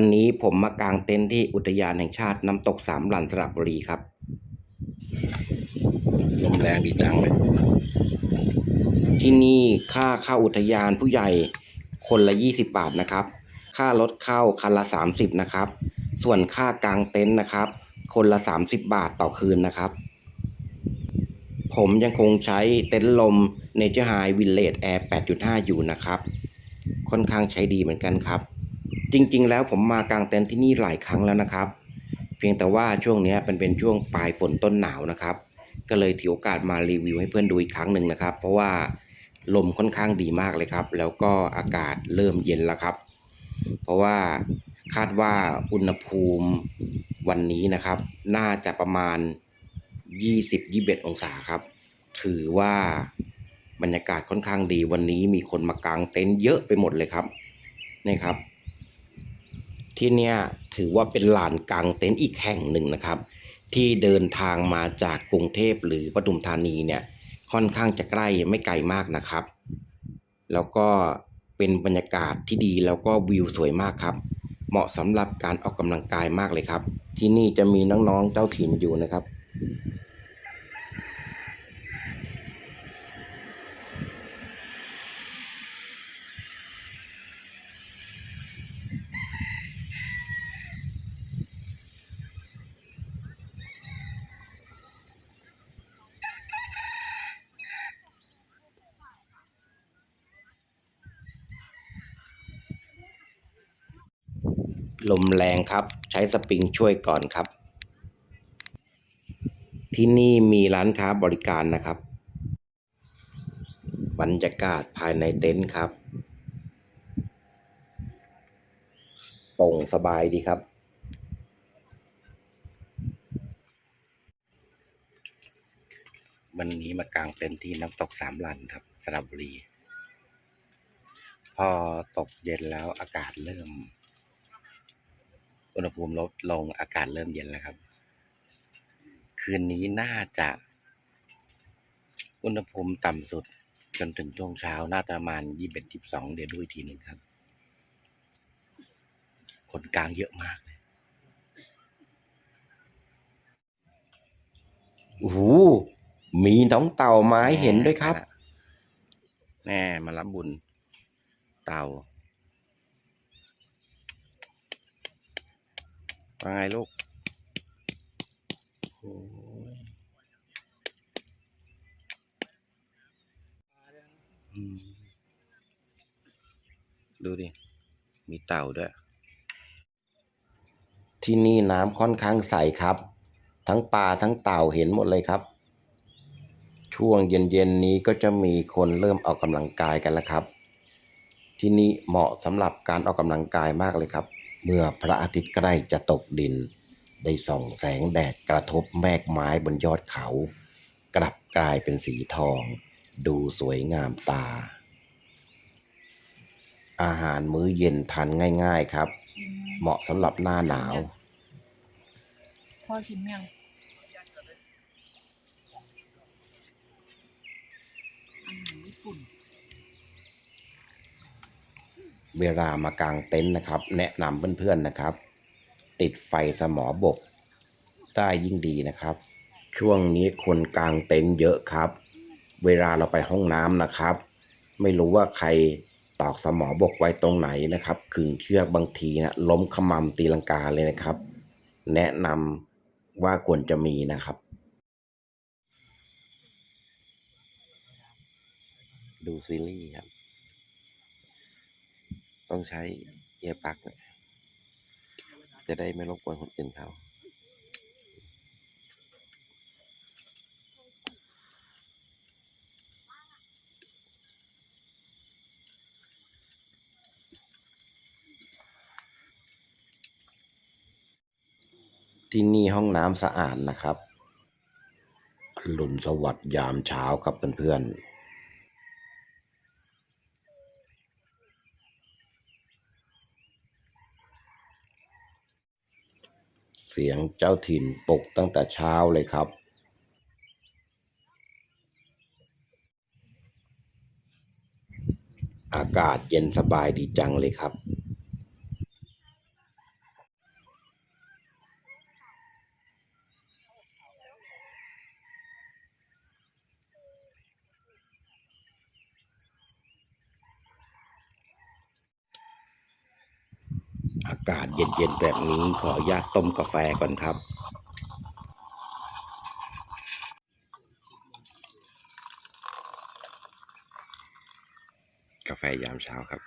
วันนี้ผมมากางเต็นท์ที่อุทยานแห่งชาติน้ำตกสามหลันสระบุรีครับลมแรงดีจังเลยที่นี่ค่าเข้าอุทยานผู้ใหญ่คนละ 20 บาทนะครับ ค่ารถเข้าคันละ 30 นะครับ ส่วนค่ากางเต็นท์นะครับ คนละ 30 บาทต่อคืนนะครับ ผมยังคงใช้เต็นท์ลม Nature High Village Air 8.5 อยู่นะครับ ค่อนข้างใช้ดีเหมือนกันครับ จริงๆ แล้วผมมากางเต็นท์ที่นี่หลายครั้งแล้วนะครับ เพียงแต่ว่าช่วงนี้เป็นเป็นช่วงปลายฝนต้นหนาวนะครับ ก็เลยถือโอกาสมารีวิวให้เพื่อนดูอีกครั้งหนึ่งนะครับ เพราะว่าลมค่อนข้างดีมากเลยครับ แล้วก็อากาศเริ่มเย็นแล้วครับ เพราะว่าคาดว่าอุณหภูมิวันนี้นะครับ น่าจะประมาณ 20-21 องศาครับ ถือว่าบรรยากาศค่อนข้างดีวันนี้มีคนมากางเต็นท์เยอะไปหมดเลยครับนี่ครับ ที่เนี่ยถือว่าเป็นลานกลางเต็นท์อีกแห่งหนึ่งนะครับ ที่เดินทางมาจากกรุงเทพหรือปทุมธานีเนี่ยค่อนข้างจะใกล้ไม่ไกลมากนะครับ แล้วก็เป็นบรรยากาศที่ดีแล้วก็วิวสวยมากครับ เหมาะสำหรับการออกกำลังกายมากเลยครับ ที่นี่จะมีน้องๆเจ้าถิ่นอยู่นะครับ ลมแรงครับ ใช้สปริงช่วยก่อนครับ ที่นี่มีร้านค้าบริการนะครับ บรรยากาศภายในเต็นท์ครับโปร่งสบายดีครับ วันนี้มากางเต็นท์ที่น้ำตกสามลันครับสระบุรี พอตกเย็นแล้วอากาศเริ่ม อุณหภูมิลดลงอากาศเริ่มเย็นแล้วครับ คืนนี้น่าจะ อุณหภูมิต่ำสุดจนถึงช่วงเช้าน่าจะประมาณยี่สิบเอ็ดยี่สิบสองเดี๋ยวดูอีกทีหนึ่งครับ คนกลางเยอะมากเลยโอ้โหมีน้องเต่าไม้เห็นด้วยครับ แน่มารับบุญ เต่า ว่าไงลูกโอ้ยดูดิ มีเต่าด้วย ที่นี่น้ำค่อนข้างใสครับ ทั้งปลาทั้งเต่าเห็นหมดเลยครับ ช่วงเย็นๆนี้ก็จะมีคนเริ่มออกกำลังกายกันแล้วครับ ที่นี่เหมาะสำหรับการออกกำลังกายมากเลยครับ เมื่อพระอาทิตย์ใกล้จะตกดิน ได้ส่องแสงแดดกระทบแมกไม้บนยอดเขา กลับกลายเป็นสีทอง ดูสวยงามตา อาหารมื้อเย็นทานง่าย ๆครับ เหมาะสำหรับหน้าหนาว พ่อชิมยังอาหารญี่ปุ่น เวลามากางเต็นท์นะครับ แนะนำเพื่อนๆนะครับ ติดไฟสมอบกได้ยิ่งดีนะครับ ช่วงนี้คนกางเต็นท์เยอะครับ เวลาเราไปห้องน้ำนะครับ ไม่รู้ว่าใครตอกสมอบกไว้ตรงไหนนะครับขึงเชือกบางทีนะล้มขมำตีลังกาเลยนะครับ แนะนำว่าควรจะมีนะครับ ดูซีรีส์ครับ ต้องใช้เอียปักเนี่ยจะได้ไม่รบกวนคนอื่นเขาที่นี่ห้องน้ำสะอาดนะครับอรุณสวัสดิ์ยามเช้ากับเพื่อนๆ เสียงเจ้าถิ่นปลุกตั้งแต่เช้าเลยครับ อากาศเย็นสบายดีจังเลยครับ อากาศ เย็นๆแบบนี้ขออนุญาตต้มกาแฟก่อนครับ กาแฟยามเช้าครับ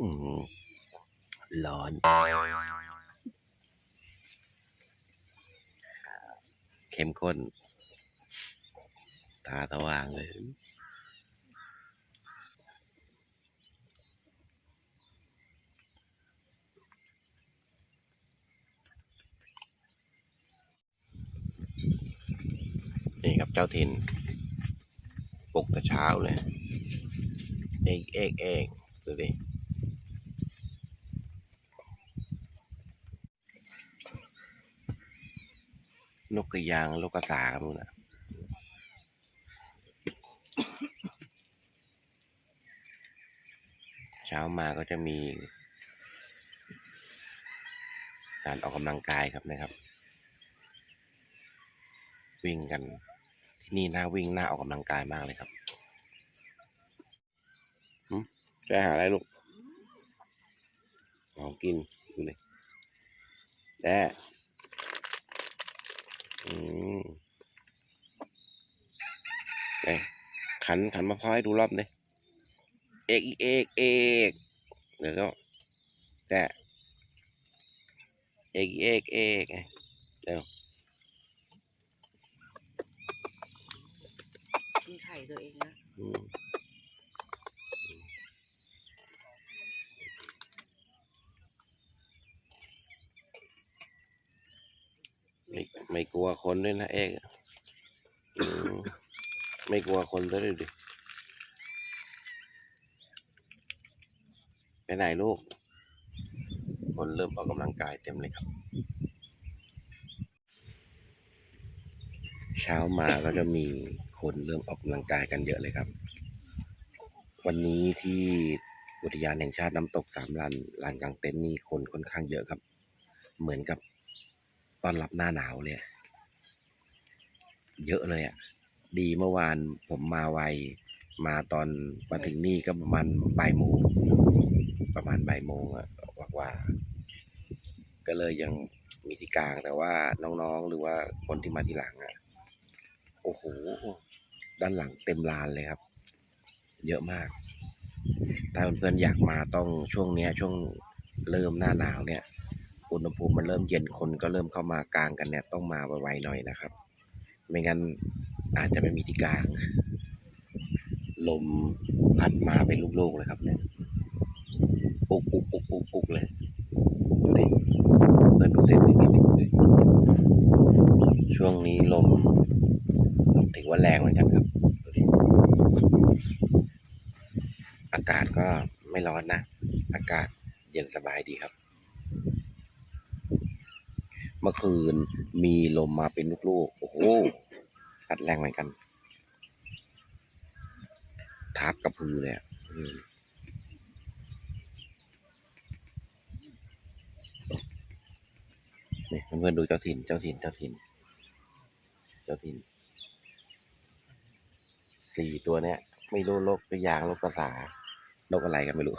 อืมร้อนเข้มข้น ตาสว่างเลย นี่ครับเจ้าถิ่นปลุกแต่เช้าเลย เอกเอกเอกดูดินกกระยางนกกระสาครับนู่นน่ะ เช้ามาก็จะมี การออกกำลังกายครับนะครับ วิ่งกันที่นี่น่าวิ่งน่าออกกำลังกายมากเลยครับจะหาอะไรลูกของกินดูเลยแด้อืมเอ้ยขันขันมาพร้าวให้ดูรอบเลย เอกอีกเอกเอกเดี๋ยวก็แด้เอกอีกเอกเอกเดี๋ยวกินไข่ตัวเองนะอืมไม่ไม่กลัวคนด้วยนะเอกอืมไม่กลัวคนซะด้วยดิ ไปไหนลูก คนเริ่มออกกำลังกายเต็มเลยครับ เช้ามาก็จะมีคนเริ่มออกกำลังกายกันเยอะเลยครับ วันนี้ที่อุทยานแห่งชาติน้ำตกสามลันลานกลางเต็นท์นี่คนค่อนข้างเยอะครับ เหมือนกับต้อนรับหน้าหนาวเลย เยอะเลยอะ ดีเมื่อวานผมมาไว มาตอนมาถึงนี่ก็ประมาณบ่ายโมง ประมาณบ่ายโมงอะว่าว่า ก็เลยยังมีที่กลางแต่ว่าน้องๆหรือว่าคนที่มาทีหลังอะโอ้โห ด้านหลังเต็มลานเลยครับ เยอะมาก ถ้าเพื่อนๆอยากมาต้องช่วงเนี้ย ช่วงเริ่มหน้าหนาวเนี่ยอุณหภูมิมันเริ่มเย็นคนก็เริ่มเข้ามากลางกันเนี่ย ต้องมาไวๆหน่อยนะครับ ไม่งั้นอาจจะไม่มีที่กลาง ลมพัดมาเป็นลูกๆเลยครับเนี่ย ปุกปุกปุกปุกปุกเลยดูดิเปิดดูเต็มนิดนึงช่วงนี้ลมถือว่าแรงเหมือนกันครับอากาศก็ไม่ร้อนนะ อากาศเย็นสบายดีครับ เมื่อคืนมีลมมาเป็นลูกๆ โอ้โหพัดแรงเหมือนกัน ทับกับพือเลยอะอืม นี่เพื่อนๆดูเจ้าถิ่นเจ้าถิ่นเจ้าถิ่นเจ้าถิ่นสี่ตัวเนี้ย ไม่รู้โรคกระยางโรคกระสาโรคอะไรกันไม่รู้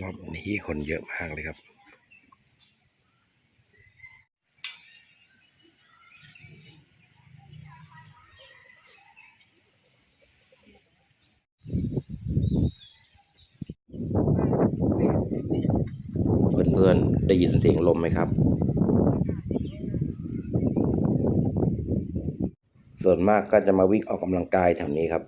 รอบนี้คนเยอะมากเลยครับ เพื่อนๆ ได้ยินเสียงลม ไหมครับ ส่วนมากก็จะมาวิ่งออกกำลังกายแถวนี้ครับ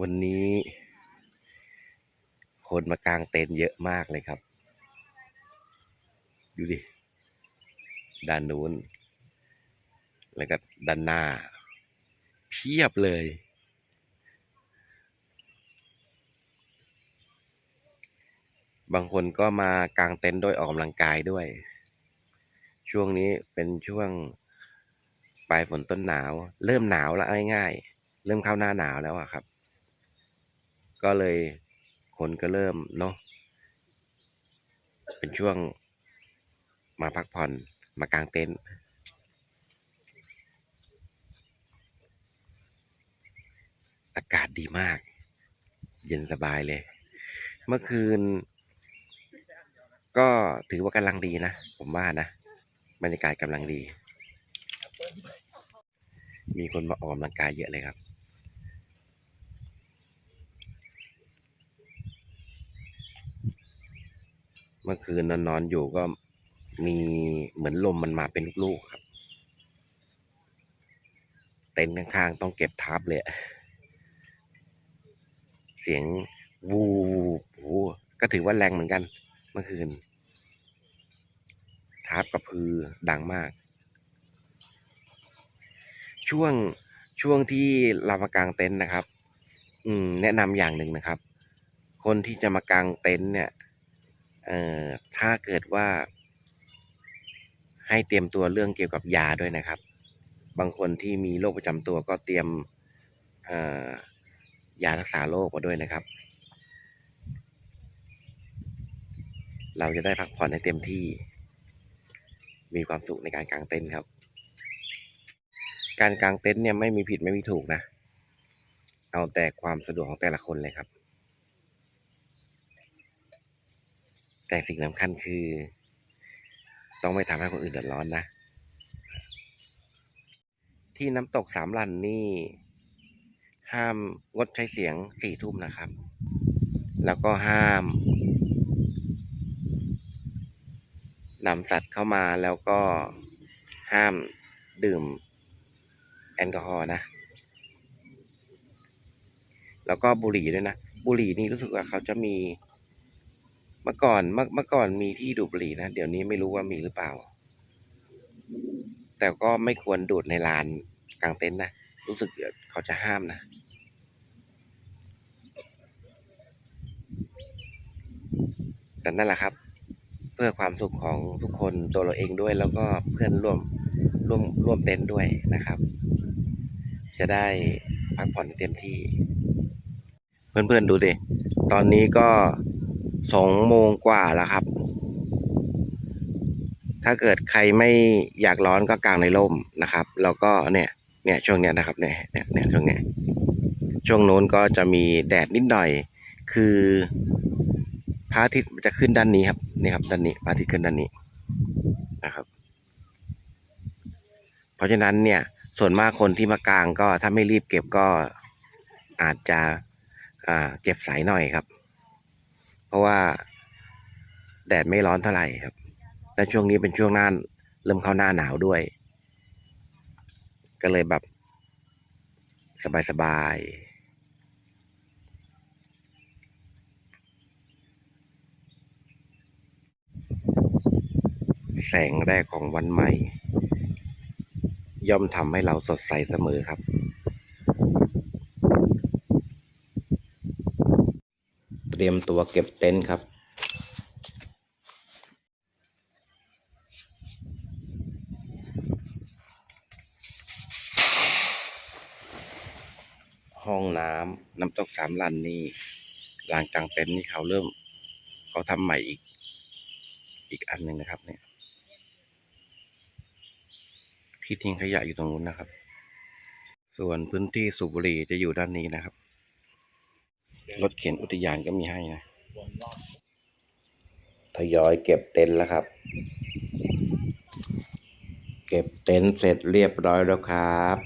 วันนี้ คนมากางเต็นท์เยอะมากเลยครับ อยู่ดิ ด้านนู้น แล้วก็ด้านหน้า เพียบเลย บางคนก็มากางเต็นท์ด้วยออกกำลังกายด้วย ช่วงนี้เป็นช่วงปลายฝนต้นหนาว เริ่มหนาวแล้วง่ายๆ เริ่มเข้าหน้าหนาวแล้วอะครับ ก็เลยคนก็เริ่มเนาะเป็นช่วง มาพักผ่อนมากางเต็นท์อากาศดีมาก เย็นสบายเลย เมื่อคืน ก็ถือว่ากำลังดีนะ ผมว่านะ บรรยากาศกำลังดี มีคนมาออกกำลังกายเยอะเลยครับเมื่อคืนนอนนอนอยู่ก็ มีเหมือนลมมันมาเป็นลูกๆครับ เต็นท์ข้างๆต้องเก็บทับเลย เสียงวูบโอ้โหก็ถือว่าแรงเหมือนกัน เมื่อคืนทับกระพือดังมาก ช่วงช่วงที่เรามากางเต็นท์นะครับ อืม แนะนำอย่างหนึ่งนะครับ คนที่จะมากางเต็นท์เนี่ย เอ่อถ้าเกิดว่า ให้เตรียมตัวเรื่องเกี่ยวกับยาด้วยนะครับ บางคนที่มีโรคประจำตัวก็เตรียมยารักษาโรคมาด้วยนะครับ เราจะได้พักผ่อนให้เต็มที่ มีความสุขในการกางเต็นท์ครับ การกางเต็นท์เนี่ยไม่มีผิดไม่มีถูกนะ เอาแต่ความสะดวกของแต่ละคนเลยครับ แต่สิ่งสำคัญคือ ต้องไม่ทำให้คนอื่นเดือดร้อนนะ ที่น้ำตกสามลันนี่ห้ามงดใช้เสียงสี่ทุ่มนะครับ แล้วก็ห้ามนำสัตว์เข้ามาแล้วก็ห้ามดื่มแอลกอฮอล์นะ แล้วก็บุหรี่ด้วยนะ บุหรี่นี่รู้สึกว่าเขาจะมี เมื่อก่อนเมื่อก่อนมีที่ดูดบุหรี่นะ เดี๋ยวนี้ไม่รู้ว่ามีหรือเปล่า แต่ก็ไม่ควรดูดในลานกลางเต็นท์นะ รู้สึกเขาจะห้ามนะ แต่นั่นแหละครับ เพื่อความสุขของทุกคนตัวเราเองด้วย แล้วก็เพื่อนร่วมร่วมร่วมเต็นท์ด้วยนะครับ จะได้พักผ่อนเต็มที่ เพื่อนๆดูดิ ตอนนี้ก็ สองโมงกว่าแล้วครับ ถ้าเกิดใครไม่อยากร้อนก็กางในร่มนะครับ แล้วก็เนี่ย เนี่ยช่วงเนี้ยนะครับเนี่ยเนี่ยเนี่ยช่วงเนี้ยช่วงโน้นก็จะมีแดดนิดหน่อย คือพระอาทิตย์จะขึ้นด้านนี้ครับนี่ครับด้านนี้พระอาทิตย์ขึ้นด้านนี้นะครับ เพราะฉะนั้นเนี่ย ส่วนมากคนที่มากางก็ถ้าไม่รีบเก็บก็อาจจะอ่าเก็บสายหน่อยครับ เพราะว่าแดดไม่ร้อนเท่าไหร่ครับ และช่วงนี้เป็นช่วงหน้าเริ่มเข้าหน้าหนาวด้วย ก็เลยแบบ สบายๆแสงแรกของวันใหม่ ย่อมทำให้เราสดใสเสมอครับ เต รียมตัวเก็บเต็นท์ครับ ห้องน้ำน้ำตกสามลันนี่ลานกลางเต็นท์นี่เขาเริ่มเขาทำใหม่อีก อีกอันหนึ่งนะครับเนี่ยที่ทิ้งขยะอยู่ตรงนู้นนะครับ ส่วนพื้นที่สูบบุหรี่จะอยู่ด้านนี้นะครับ รถเข็นอุทยานก็มีให้นะทยอยเก็บเต็นท์แล้วครับ เก็บเต็นท์เสร็จเรียบร้อยแล้วครับ